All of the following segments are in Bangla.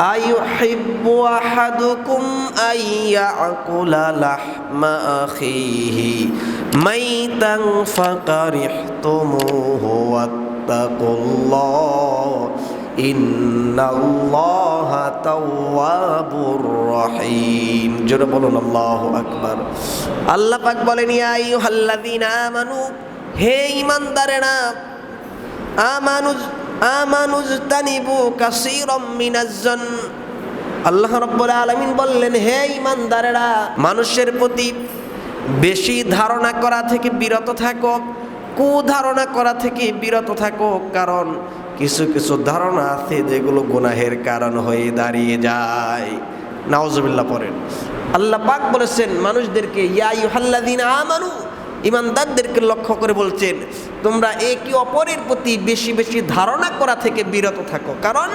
أيحب أحدكم أن يأكل لحم أخيه ميتا فكرهتموه واتقوا الله إن الله تواب رحيم جل بولون الله أكبر الله পাক বলেন ইয়া আইয়ুহাল্লাযীনা আমানু হে ঈমানদারেরা আমানুজ আল্লাহ রাব্বুল আলামিন বললেন, হে ঈমানদারেরা, মানুষের প্রতি বেশি ধারণা করা থেকে বিরত থাকো, কুধারণা করা থেকে বিরত থাকো, কারণ কিছু কিছু ধারণা আছে যেগুলো গুনাহের কারণ হয়ে দাঁড়িয়ে যায়। নাওজুবিল্লাহ পড়েন। আল্লাহ পাক বলেছেন, মানুষদেরকে, ইয়া ইউহাল্লাযীনা আমানু ইমানদারদেরকে লক্ষ্য করে বলছেন, তোমরা একে অপরের প্রতি বেশি বেশি ধারণা করা থেকে বিরত থাকো। কারণ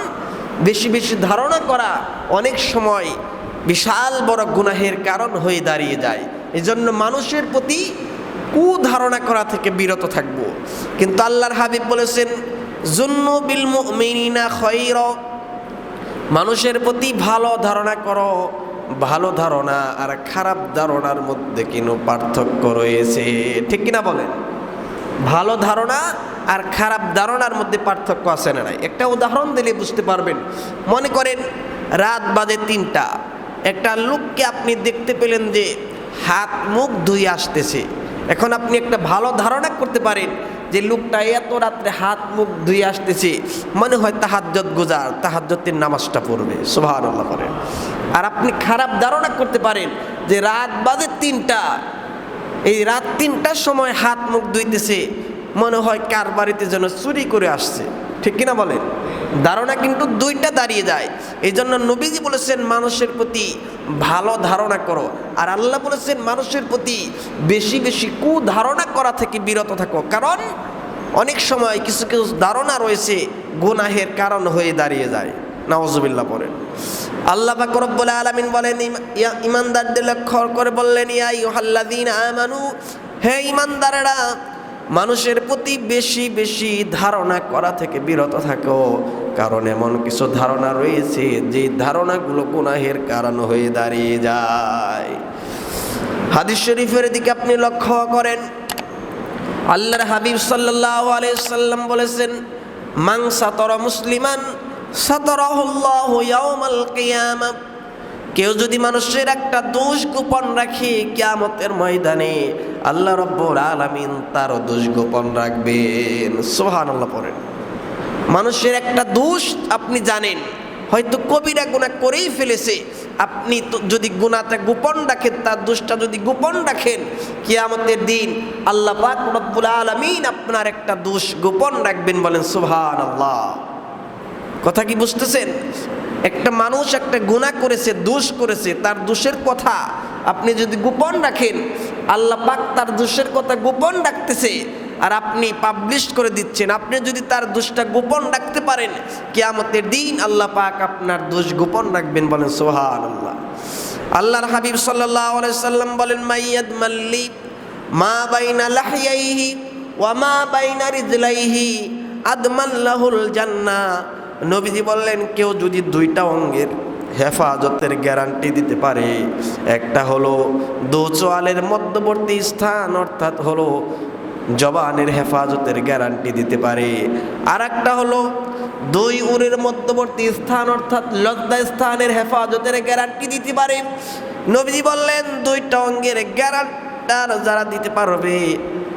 বেশি বেশি ধারণা করা অনেক সময় বিশাল বড় গুনাহের কারণ হয়ে দাঁড়িয়ে যায়। এজন্য মানুষের প্রতি কুধারণা করা থেকে বিরত থাকব। কিন্তু আল্লাহর হাবিব বলেছেন, জুন্ন বিল মুমিনিনা খৈর মানুষের প্রতি ভালো ধারণা করো। ভালো ধারণা আর খারাপ ধারণার মধ্যে কিন্তু পার্থক্য রয়েছে। ঠিক কিনা বলেন? ভালো ধারণা আর খারাপ ধারণার মধ্যে পার্থক্য আছে না নাই? একটা উদাহরণ দিলে বুঝতে পারবেন। মনে করেন, রাত বাজে তিনটা। একটা লোককে আপনি দেখতে পেলেন যে হাত মুখ ধুয়ে আসতেছে। এখন আপনি একটা ভালো ধারণা করতে পারেন যে লোকটা এত রাত্রে হাত মুখ ধুয়ে আসতেছে। মনে হয় তাহাজ্জত গুজার তাহাজ্জতের নামাজটা পড়বে। সুভান আল্লাহ করেন আর আপনি খারাপ ধারণা করতে পারেন যে রাত বাজে তিনটা। এই রাত তিনটার সময় হাত মুখ ধুইতেছে, মনে হয় কার বাড়িতে যেন চুরি করে আসছে। ঠিক কিনা বলেন? ধারণা কিন্তু দুইটা দাঁড়িয়ে যায়। এই জন্য নবীজি বলেছেন, মানুষের প্রতি ভালো ধারণা করো। আর আল্লাহ বলেছেন, মানুষের প্রতি বেশি বেশি কুধারণা করা থেকে বিরত থাকো। কারণ অনেক সময় কিছু কিছু ধারণা রয়েছে, গুনাহের কারণ হয়ে দাঁড়িয়ে যায়। নওয়াজুবিল্লাহ পড়েন। আল্লাহ পাক রব্বুল আলামিন বলেন, ইমা- ইমানদারদের লক্ষ্য করে বললেন, ইয়া আইয়ুহাল্লাযীনা আমানু, হে ইমানদারেরা, মানুষের প্রতি বেশি বেশি ধারণা করা থেকে বিরত থাকো। কারণ এমন কিছু ধারণা রয়েছে, যে ধারণাগুলো গুনাহের কারণ হয়ে দাঁড়িয়ে যায়। হাদিস শরীফের দিকে আপনি লক্ষ্য করেন, আল্লাহর হাবিব সাল্লাল্লাহু আলাইহি সাল্লাম বলেছেন, মান সাতরা মুসলিমান কেউ যদি মানুষের একটা দোষ গোপন রাখে কিয়ামতের ময়দানে, আল্লাহ রব্বুল আলামিন তারও দোষ গোপন রাখবেন। সুবহানাল্লাহ পড়েন। মানুষের একটা দোষ আপনি জানেন, হয়তো কবিরা গুণা করেই ফেলেছে। আপনি যদি গুণাটা গোপন রাখেন, তার দোষটা যদি গোপন রাখেন, কিয়ামতের দিন আল্লাহ পাক রব্বুল আলামিন আপনার একটা দোষ গোপন রাখবেন বলেন সুবহানাল্লাহ। কথা কি বুঝতেছেন? একটা মানুষ একটা গুণা করেছে, দোষ করেছে, তার দোষের কথা আপনি যদি গোপন রাখেন, আল্লাহ পাক তার দোষের কথা গোপন রাখতেছে আর আপনি পাবলিশ করে দিচ্ছেন, আপনি যদি তার দোষটা গোপন রাখতে পারেন, কিয়ামতের দিন আল্লাহ পাক আপনার দোষ গোপন রাখবেন বলেন সোহান আল্লাহ আল্লাহর হাবিব সাল্লাম বলেন মাইয়াদ মাল্লি মা বাইনা লাহিয়াইহি ওয়া মা বাইনা রিজলাইহি আদমাল্লাহুল জান্নাহ। নবীজি বললেন, কেউ যদি দুইটা অঙ্গের হেফাজতের গ্যারান্টি দিতে পারে, একটা হলো দোচোয়ালের মধ্যবর্তী স্থান, অর্থাৎ হলো জবানের হেফাজতের গ্যারান্টি দিতে পারে। আর একটা হলো দুই উরের মধ্যবর্তী স্থান, অর্থাৎ লজ্জা স্থানের হেফাজতের গ্যারান্টি দিতে পারে। নবীজি বললেন, দুইটা অঙ্গের গ্যারান্টার যারা দিতে পারবে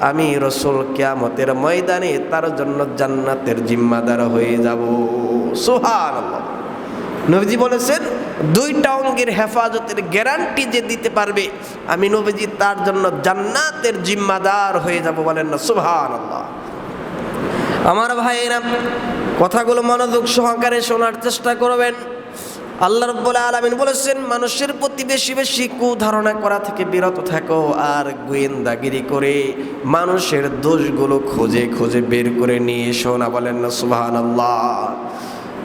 আমি রসুল কেয়ামতের ময়দানে তার জন্য জান্নাতের জিম্মাদার হয়ে যাব। সোহান নবীজি বলেছেন, দুইটা অঙ্গের হেফাজতের গ্যারান্টি যে দিতে পারবে, আমি নবীজি তার জন্য জান্নাতের জিম্মাদার হয়ে যাব বলেন না সুহান আল্লাহ আমার ভাইয়েরা, কথাগুলো মনোযোগ সহকারে শোনার চেষ্টা করবেন। আল্লাহ রব্বুল আলমিন বলেছেন, মানুষের প্রতি বেশি বেশি কুধারণা করা থেকে বিরত থাকো আর গোয়েন্দাগিরি করে মানুষের দোষগুলো খোঁজে খুঁজে বের করে নিয়ে এসো না। বলেন না সুবাহান আল্লাহ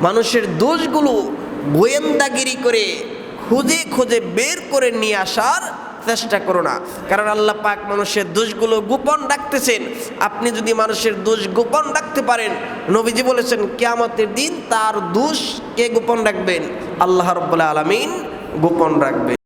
মানুষের দোষগুলো গোয়েন্দাগিরি করে খুঁজে খুঁজে বের করে নিয়ে আসার চেষ্টা করো না। কারণ আল্লাহ পাক মানুষের দোষগুলো গোপন রাখতেছেন। আপনি যদি মানুষের দোষ গোপন রাখতে পারেন, নবীজি বলেছেন, কেয়ামতের দিন তার দোষ কে গোপন রাখবেন? আল্লাহ রব্বুল্লাহ আলমিন গোপন রাখবেন।